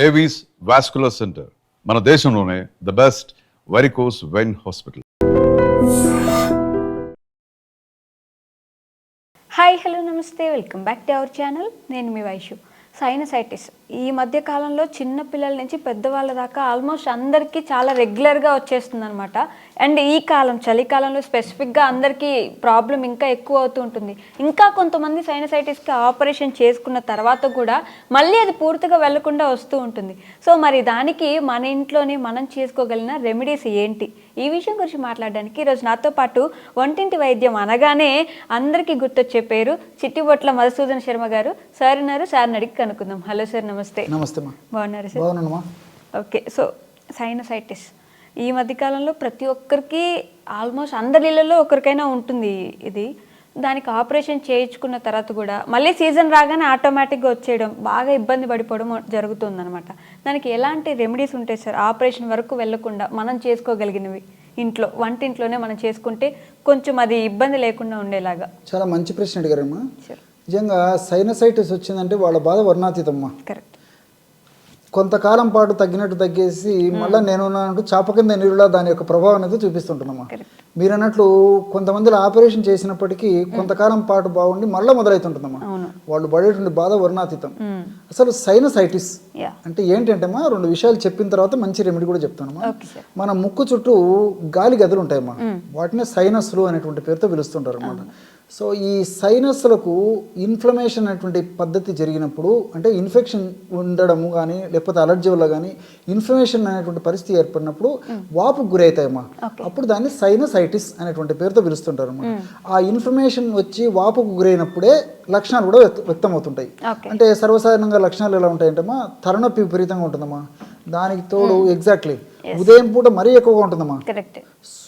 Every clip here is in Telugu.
ఏవీస్ వాస్కులర్ సెంటర్ మన దేశంలోనే the best varicose vein hospital hi hello నమస్తే. Welcome back to our channel నేను మీ వైషు సైనసైటిస్ ఈ మధ్య కాలంలో చిన్న పిల్లల నుంచి పెద్దవాళ్ళ దాకా ఆల్మోస్ట్ అందరికీ చాలా రెగ్యులర్గా వచ్చేస్తుంది అనమాట అండ్ ఈ కాలం చలికాలంలో స్పెసిఫిక్గా అందరికీ ప్రాబ్లం ఇంకా ఎక్కువ అవుతూ ఉంటుంది. ఇంకా కొంతమంది సైనసైటిస్కి ఆపరేషన్ చేసుకున్న తర్వాత కూడా మళ్ళీ అది పూర్తిగా వెళ్ళకుండా వస్తూ ఉంటుంది. సో మరి దానికి మన ఇంట్లోనే మనం చేసుకోగలిగిన రెమెడీస్ ఏంటి? ఈ విషయం గురించి మాట్లాడడానికి ఈరోజు నాతో పాటు వంటింటి వైద్యం అనగానే అందరికీ గుర్తొచ్చే పేరు చిట్టిబొట్ల మధుసూదన్ శర్మ గారు. సార్ ఉన్నారు సార్ని అడిగి కనుక్కుందాం. హలో సార్ నమస్తే. నమస్తే బాగున్నారు సార్? Okay so sinusitis. ఈ మధ్యకాలంలో ప్రతి ఒక్కరికి ఆల్మోస్ట్ అందరి ఇళ్ళలో ఒకరికైనా ఉంటుంది ఇది. దానికి ఆపరేషన్ చేయించుకున్న తర్వాత కూడా మళ్ళీ సీజన్ రాగానే ఆటోమేటిక్గా వచ్చేయడం బాగా ఇబ్బంది పడిపోవడం జరుగుతుందన్నమాట. దానికి ఎలాంటి రెమెడీస్ ఉంటాయి సార్ ఆపరేషన్ వరకు వెళ్ళకుండా మనం చేసుకోగలిగినవి? ఇంట్లో వంటింట్లోనే మనం చేసుకుంటే కొంచెం అది ఇబ్బంది లేకుండా ఉండేలాగా. చాలా మంచి ప్రశ్న అడిగారమ్మా. నిజంగా సైనసైటిస్ వచ్చిందంటే వాళ్ళ బాధ వర్ణాతీతమ్మా. కరెక్ట్. కొంతకాలం పాటు తగ్గినట్టు తగ్గేసి మళ్ళీ నేను అంటూ చాప కింద నీరులా దాని యొక్క ప్రభావం అనేది చూపిస్తుంటున్నామా? మీరు అన్నట్లు కొంతమందిలో ఆపరేషన్ చేసినప్పటికీ కొంతకాలం పాటు బాగుండి మళ్ళీ మొదలవుతుంటుందమ్మా వాళ్ళు పడేటువంటి బాధ వర్ణాతీతం. అసలు సైనసైటిస్ అంటే ఏంటంటేమ్మా రెండు విషయాలు చెప్పిన తర్వాత మంచి రెమెడీ కూడా చెప్తానమ్మా. మన ముక్కు చుట్టూ గాలి గదులు ఉంటాయమ్మా. వాటిని సైనస్లు అనేటువంటి పేరుతో పిలుస్తుంటారు అనమాట సో ఈ సైనస్లకు ఇన్ఫ్లమేషన్ అనేటువంటి పద్ధతి జరిగినప్పుడు అంటే ఇన్ఫెక్షన్ ఉండడము కానీ లేకపోతే అలర్జీ వల్ల కానీ ఇన్ఫ్లమేషన్ అనేటువంటి పరిస్థితి ఏర్పడినప్పుడు వాపుకు గురవుతాయమ్మా. అప్పుడు దాన్ని సైనసైటిస్ అనేటువంటి పేరుతో పిలుస్తుంటారు అన్నమాట ఆ ఇన్ఫ్లమేషన్ వచ్చి వాపుకు గురైనప్పుడే లక్షణాలు కూడా వ్యక్త- వ్యక్తమవుతుంటాయి. ఓకే. అంటే సర్వసాధారణంగా లక్షణాలు ఎలా ఉంటాయంటమ్మా? తలనొప్పి విపరీతంగా ఉంటుందమ్మా. దానికి తోడు ఎగ్జాక్ట్లీ ఉదయం పూట మరీ ఎక్కువగా ఉంటుందమ్మా.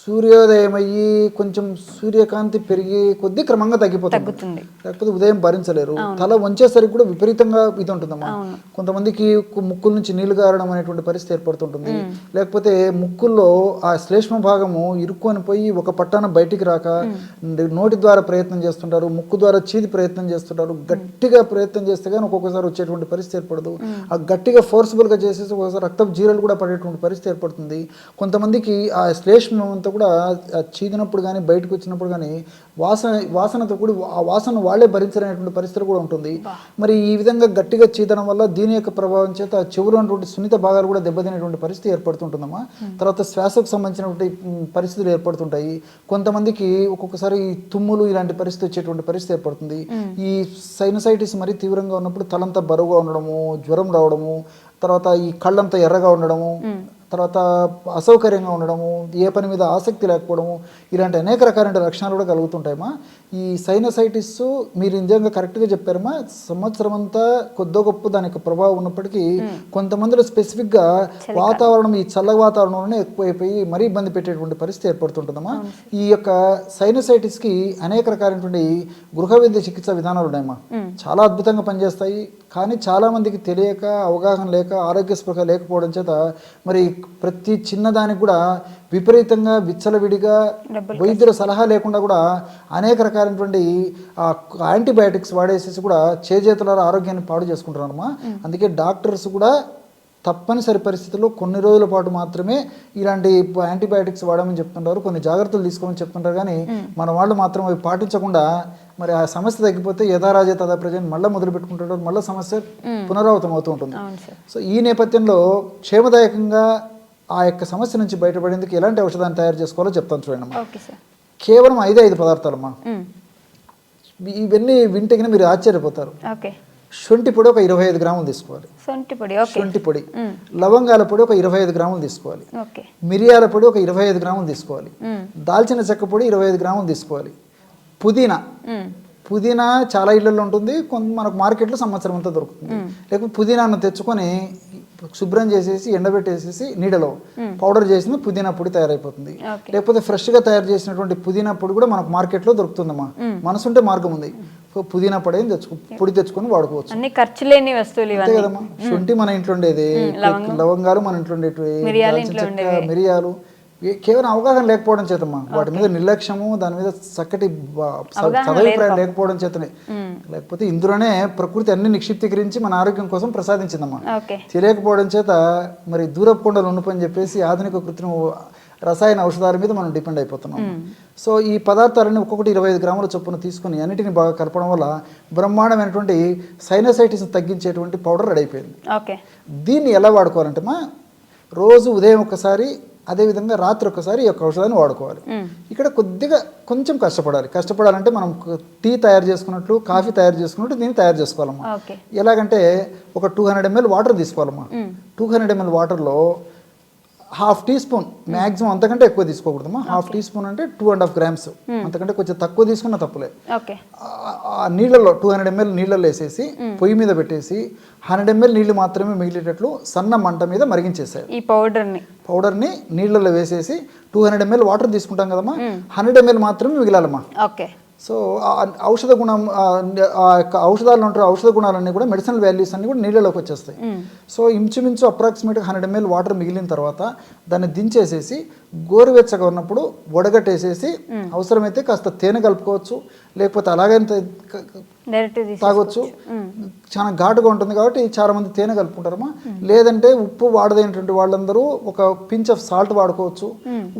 కరెక్ట్ సూర్యోదయం అయ్యి కొంచెం సూర్యకాంతి పెరిగి కొద్ది క్రమంగా తగ్గిపోతుంది. లేకపోతే ఉదయం భరించలేరు. తల వంచేసరికి కూడా విపరీతంగా ఇది ఉంటుందమ్మా కొంతమందికి ముక్కుల నుంచి నీళ్ళు గారడం అనేటువంటి పరిస్థితి ఏర్పడుతుంటుంది. లేకపోతే ముక్కుల్లో ఆ శ్లేష్మ భాగము ఇరుక్కొని పోయి ఒక పట్టాన బయటికి రాక నోటి ద్వారా ప్రయత్నం చేస్తుంటారు ముక్కు ద్వారా చీది ప్రయత్నం చేస్తుంటారు. గట్టిగా ప్రయత్నం చేస్తే కానీ ఒక్కొక్కసారి వచ్చేటువంటి పరిస్థితి ఏర్పడదు. ఆ గట్టిగా ఫోర్స్ఫుల్గా చేసేసి ఒకసారి రక్తపు జీరలు కూడా పడేటువంటి పరిస్థితి ఏర్పడుతుంది. కొంతమందికి ఆ శ్లేష్మం అంతా కూడా చీదినప్పుడు కానీ బయటకు వచ్చినప్పుడు కానీ వాసన వాసనతో కూడా ఆ వాసన వాళ్ళే భరించలేనటువంటి పరిస్థితి కూడా ఉంటుంది. మరి ఈ విధంగా గట్టిగా చీదడం వల్ల దీని యొక్క ప్రభావం చేత చెవులు ఉన్నటువంటి సున్నిత భాగాలు కూడా దెబ్బతినేటువంటి పరిస్థితి ఏర్పడుతుంటుందమ్మా. తర్వాత శ్వాసకు సంబంధించినటువంటి పరిస్థితులు ఏర్పడుతుంటాయి. కొంతమందికి ఒక్కొక్కసారి ఈ తుమ్ములు ఇలాంటి పరిస్థితి వచ్చేటువంటి పరిస్థితి ఏర్పడుతుంది. ఈ సైనసైటిస్ మరీ తీవ్రంగా ఉన్నప్పుడు తలంతా బరువుగా ఉండడము జ్వరం రావడము తర్వాత ఈ కళ్ళంతా ఎర్రగా ఉండడము తర్వాత అసౌకర్యంగా ఉండడము ఏ పని మీద ఆసక్తి లేకపోవడము ఇలాంటి అనేక రకాలైన లక్షణాలు కూడా కలుగుతుంటాయమ్మా. ఈ సైనసైటిస్ మీరు నిజంగా కరెక్ట్గా చెప్పారమ్మా సంవత్సరం అంతా కొద్దో గొప్ప దాని యొక్క ప్రభావం ఉన్నప్పటికీ కొంతమందిలో స్పెసిఫిక్గా వాతావరణం ఈ చల్ల వాతావరణంలోనే ఎక్కువైపోయి మరీ ఇబ్బంది పెట్టేటువంటి పరిస్థితి ఏర్పడుతుంటుందమ్మా ఈ యొక్క సైనసైటిస్కి అనేక రకాలైనటువంటి గృహ వైద్య చికిత్స విధానాలు ఉన్నాయమ్మా. చాలా అద్భుతంగా పనిచేస్తాయి. కానీ చాలా మందికి తెలియక అవగాహన లేక ఆరోగ్య స్పృహ లేకపోవడం చేత మరి ప్రతి చిన్నదానికి కూడా విపరీతంగా విచ్చలవిడిగా వైద్యుల సలహా లేకుండా కూడా అనేక రకాలైనటువంటి యాంటీబయాటిక్స్ వాడేసేసి కూడా చేజేతుల ఆరోగ్యాన్ని పాడు చేసుకుంటున్నారమ్మా. అందుకే డాక్టర్స్ కూడా తప్పనిసరి పరిస్థితుల్లో కొన్ని రోజుల పాటు మాత్రమే ఇలాంటి యాంటీబయాటిక్స్ వాడమని చెప్తుంటారు. కొన్ని జాగ్రత్తలు తీసుకోమని చెప్తుంటారు. కానీ మన వాళ్ళు మాత్రం అవి పాటించకుండా మరి ఆ సమస్య తగ్గిపోతే యథారాజే తదా ప్రజలు మళ్ళీ మొదలు పెట్టుకుంటుంటారు. మళ్ళీ సమస్య పునరావృతం అవుతూ ఉంటుంది. సో ఈ నేపథ్యంలో క్షేమదాయకంగా ఆ యొక్క సమస్య నుంచి బయటపడేందుకు ఎలాంటి ఔషధాన్ని తయారు చేసుకోవాలో చెప్తాను చూడండి కేవలం ఐదే ఐదు పదార్థాలమ్మా. మ్మ్. ఇవన్నీ వింటగిన మీరు ఆశ్చర్యపోతారు. శొంఠి పొడి ఒక ఇరవై ఐదు గ్రాములు తీసుకోవాలి. శొంఠి పొడి. లవంగాల పొడి ఒక ఇరవై ఐదు గ్రాములు తీసుకోవాలి. మిరియాల పొడి ఒక ఇరవై ఐదు గ్రాములు తీసుకోవాలి. దాల్చిన చెక్క పొడి ఇరవై ఐదు గ్రాములు తీసుకోవాలి. పుదీనా. పుదీనా చాలా ఇళ్ళలో ఉంటుంది. కొంత మనకు మార్కెట్లో సంవత్సరం అంతా దొరుకుతుంది. లేకపోతే పుదీనాను తెచ్చుకొని శుభ్రం చేసేసి ఎండబెట్టేసేసి నీడలో పౌడర్ చేసిన పుదీనా పొడి తయారైపోతుంది. లేకపోతే ఫ్రెష్గా తయారు చేసినటువంటి పుదీనా పొడి కూడా మనకు మార్కెట్లో దొరుకుతుందమ్మా. మనసుంటే మార్గం ఉంది. పుదీనా పొడి తెచ్చుకో పొడి తెచ్చుకొని వాడుకోవచ్చు. అన్ని ఖర్చు లేని వస్తువులు అంతే కదమ్మా. శొంఠి మన ఇంట్లో ఉండేది లవంగాలు మన ఇంట్లో ఉండేటివి మిరియాలు. కేవలం అవగాహన లేకపోవడం చేతమ్మా. వాటి మీద నిర్లక్ష్యము దాని మీద చక్కటి సదభిప్రాయం లేకపోవడం. చేతనే. లేకపోతే ఇందులోనే ప్రకృతి అన్ని నిక్షిప్తీకరించి మన ఆరోగ్యం కోసం ప్రసాదించిందమ్మా. తెలియకపోవడం చేత మరి దూరపు కొండలు ఉండిపోని చెప్పేసి ఆధునిక కృత్రిమ రసాయన ఔషధాల మీద మనం డిపెండ్ అయిపోతున్నాం. సో ఈ పదార్థాలన్నీ ఒక్కొక్కటి ఇరవై ఐదు గ్రాముల చొప్పున తీసుకుని అన్నిటిని బాగా కలపడం వల్ల బ్రహ్మాండమైనటువంటి సైనసైటిస్ని తగ్గించేటువంటి పౌడర్ రెడీ అయిపోయింది. దీన్ని ఎలా వాడుకోవాలంటే మా రోజు ఉదయం ఒకసారి అదేవిధంగా రాత్రి ఒకసారి ఈ యొక్క ఔషధాన్ని వాడుకోవాలి. ఇక్కడ కొద్దిగా కొంచెం కష్టపడాలి. కష్టపడాలంటే మనం టీ తయారు చేసుకున్నట్లు కాఫీ తయారు చేసుకున్నట్టు దీన్ని తయారు చేసుకోవాలమ్మా. ఎలాగంటే ఒక టూ హండ్రెడ్ ఎంఎల్ వాటర్ తీసుకోవాలమ్మా. టూ హండ్రెడ్ ఎంఎల్ వాటర్లో హాఫ్ టీ స్పూన్ మ్యాక్సిమం అంతకంటే ఎక్కువ తీసుకోకూడదమ్మా. హాఫ్ టీ స్పూన్ అంటే టూ అండ్ హాఫ్ గ్రామ్స్. అంతకంటే కొంచెం తక్కువ తీసుకున్న తప్పులే. ఓకే. ఆ- ఆ నీళ్ళలో టూ హండ్రెడ్ ఎంఎల్ నీళ్ళలో వేసేసి పొయ్యి మీద పెట్టేసి హండ్రెడ్ ఎంఎల్ నీళ్ళు మాత్రమే మిగిలేటట్లు సన్న మంట మీద మరిగించేసాయి ఈ పౌడర్ని. పౌడర్ని నీళ్ళలో వేసేసి టూ హండ్రెడ్ ఎంఎల్ వాటర్ తీసుకుంటాం కదమ్మా. హండ్రెడ్ ఎంఎల్ మాత్రమే మిగిలాలమ్మా. ఓకే. సో ఔషధ గుణం ఆ యొక్క ఔషధాలు ఉంటారు ఔషధ గుణాలన్నీ కూడా మెడిసినల్ వాల్యూస్ అన్ని కూడా నీళ్ళలోకి వచ్చేస్తాయి. సో ఇంచుమించు అప్రాక్సిమేట్గా హండ్రెడ్ ఎంఎల్ వాటర్ మిగిలిన తర్వాత దాన్ని దించేసేసి గోరువెచ్చగా ఉన్నప్పుడు వడగట్టేసేసి అవసరమైతే కాస్త తేనె కలుపుకోవచ్చు లేకపోతే అలాగే తాగొచ్చు. చాలా ఘాటుగా ఉంటుంది కాబట్టి చాలా మంది తేనె కలుపుకుంటారమ్మా. లేదంటే ఉప్పు వాడదైనటువంటి వాళ్ళందరూ ఒక పించ్ ఆఫ్ సాల్ట్ వాడుకోవచ్చు.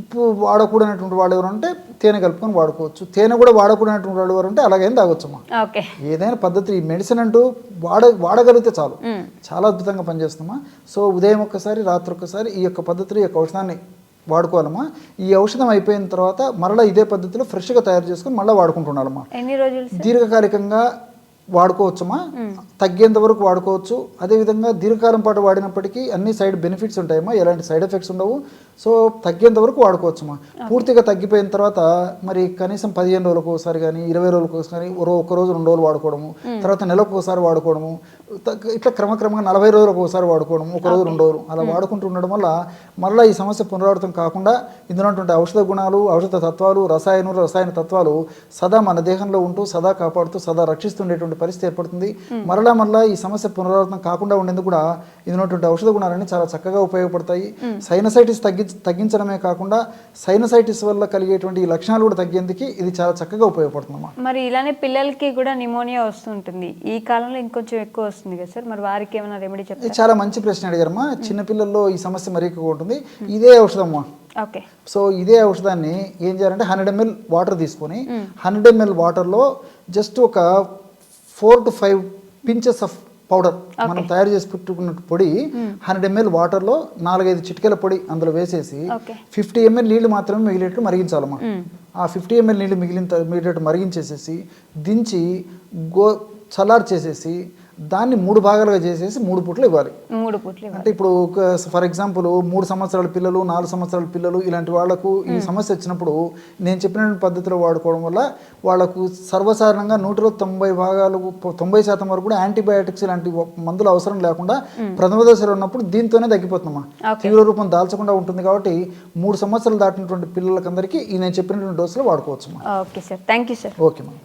ఉప్పు వాడకూడనటువంటి వాళ్ళు ఎవరు అంటే తేనె కలుపుకొని వాడుకోవచ్చు. తేనె కూడా వాడకూడనటువంటి వాళ్ళు ఎవరు అంటే అలాగైనా తాగొచ్చమ్మా. ఓకే. ఏదైనా పద్ధతి మెడిసిన్ అంటూ వాడ వాడగలిగితే చాలు. చాలా అద్భుతంగా పనిచేస్తుందమ్మా. సో ఉదయం ఒక్కసారి రాత్రి ఒక్కసారి ఈ యొక్క పద్ధతిలో ఈ యొక్క ఔషధాన్ని వాడుకోవాలమ్మా. ఈ ఔషధం అయిపోయిన తర్వాత మరలా ఇదే పద్ధతిలో ఫ్రెష్గా తయారు చేసుకొని మళ్ళీ వాడుకుంటున్నారమ్మా దీర్ఘకాలికంగా వాడుకోవచ్చమ్మా? తగ్గేంత వరకు వాడుకోవచ్చు. అదేవిధంగా దీర్ఘకాలం పాటు వాడినప్పటికీ అన్ని సైడ్ బెనిఫిట్స్ ఉంటాయమ్మా. ఎలాంటి సైడ్ ఎఫెక్ట్స్ ఉండవు. సో తగ్గేంత వరకు వాడుకోవచ్చమ్మా. పూర్తిగా తగ్గిపోయిన తర్వాత మరి కనీసం పదిహేను రోజులకు ఒకసారి కానీ ఇరవై రోజులకు ఒకసారి ఒక- రోజు రెండు రోజులు వాడుకోవడము. తర్వాత నెలకు ఒకసారి వాడుకోవడము. ఇట్లా క్రమక్రమంగా నలభై రోజులకు ఒకసారి వాడుకోవడము. ఒక రోజు రెండు రోజులు అలా వాడుకుంటూ ఉండడం వల్ల మళ్ళీ ఈ సమస్య పునరావృతం కాకుండా ఇందులో ఉన్నటువంటి ఔషధ గుణాలు ఔషధ తత్వాలు రసాయన రసాయన తత్వాలు సదా మన దేహంలో ఉంటూ సదా కాపాడుతూ సదా రక్షిస్తుండేటువంటి పరిస్థితి ఏర్పడుతుంది. మరలా మరలా ఈ సమస్య పునరావృతం కాకుండా ఉండేందుకు కూడా ఇందులో ఉన్నటువంటి ఔషధ గుణాలన్నీ చాలా చక్కగా ఉపయోగపడతాయి. సైనసైటిస్ తగ్గి తగ్గించడమే కాకుండా సైనసైటిస్ వల్ల కలిగేటువంటి ఈ లక్షణాలు కూడా తగ్గేందుకు ఇది చాలా చక్కగా ఉపయోగపడుతుందమ్మా మరి ఇలానే పిల్లలకి కూడా నిమోనియా వస్తుంటుంది. ఈ కాలంలో ఇంకొంచెం ఎక్కువ వస్తుంది కదా సార్? మరి వారికి ఏమైనా రెమెడీ చెప్తారా? ఇది చాలా మంచి ప్రశ్న అడిగారమ్మా. చిన్నపిల్లల్లో ఈ సమస్య మరీ ఎక్కువ ఉంటుంది. ఇదే ఔషధమ్మా. ఓకే. సో ఇదే ఔషధాన్ని ఏం చేయాలంటే హండ్రెడ్ ఎంఎల్ వాటర్ తీసుకొని హండ్రెడ్ ఎంఎల్ వాటర్లో జస్ట్ ఒక four to five pinches of powder మనం తయారు చేసి పెట్టుకున్న పొడి హండ్రెడ్ ఎంఎల్ వాటర్లో నాలుగైదు చిటికెల పొడి అందులో వేసేసి ఫిఫ్టీ ఎంఎల్ నీళ్ళు మాత్రమే మిగిలేట్లు మరిగించాలమ్మా ఆ ఫిఫ్టీ ఎంఎల్ నీళ్ళు మిగిలిన మిగిలేట్టు మరిగించేసేసి దించి గో చల్లారు చేసేసి దాన్ని మూడు భాగాలుగా చేసేసి మూడు పూటలు ఇవ్వాలి. మూడు పుట్లు. అంటే ఇప్పుడు ఫర్ ఎగ్జాంపుల్ మూడు సంవత్సరాల పిల్లలు నాలుగు సంవత్సరాల పిల్లలు ఇలాంటి వాళ్ళకు ఈ సమస్య వచ్చినప్పుడు నేను చెప్పిన పద్ధతిలో వాడుకోవడం వల్ల వాళ్ళకు సర్వసాధారణంగా నూటిలో తొంభై భాగాలు తొంభై శాతం వరకు కూడా యాంటీబయాటిక్స్ ఇలాంటి మందులు అవసరం లేకుండా ప్రథమ దశలో ఉన్నప్పుడు దీంతోనే తగ్గిపోతుందమ్మా తీవ్ర రూపం దాల్చకుండా ఉంటుంది కాబట్టి మూడు సంవత్సరాలు దాటినటువంటి పిల్లలకందరికీ ఈ నేను చెప్పినటువంటి డోసులో వాడుకోవచ్చు okay sir. Thank you sir. Okay ma'am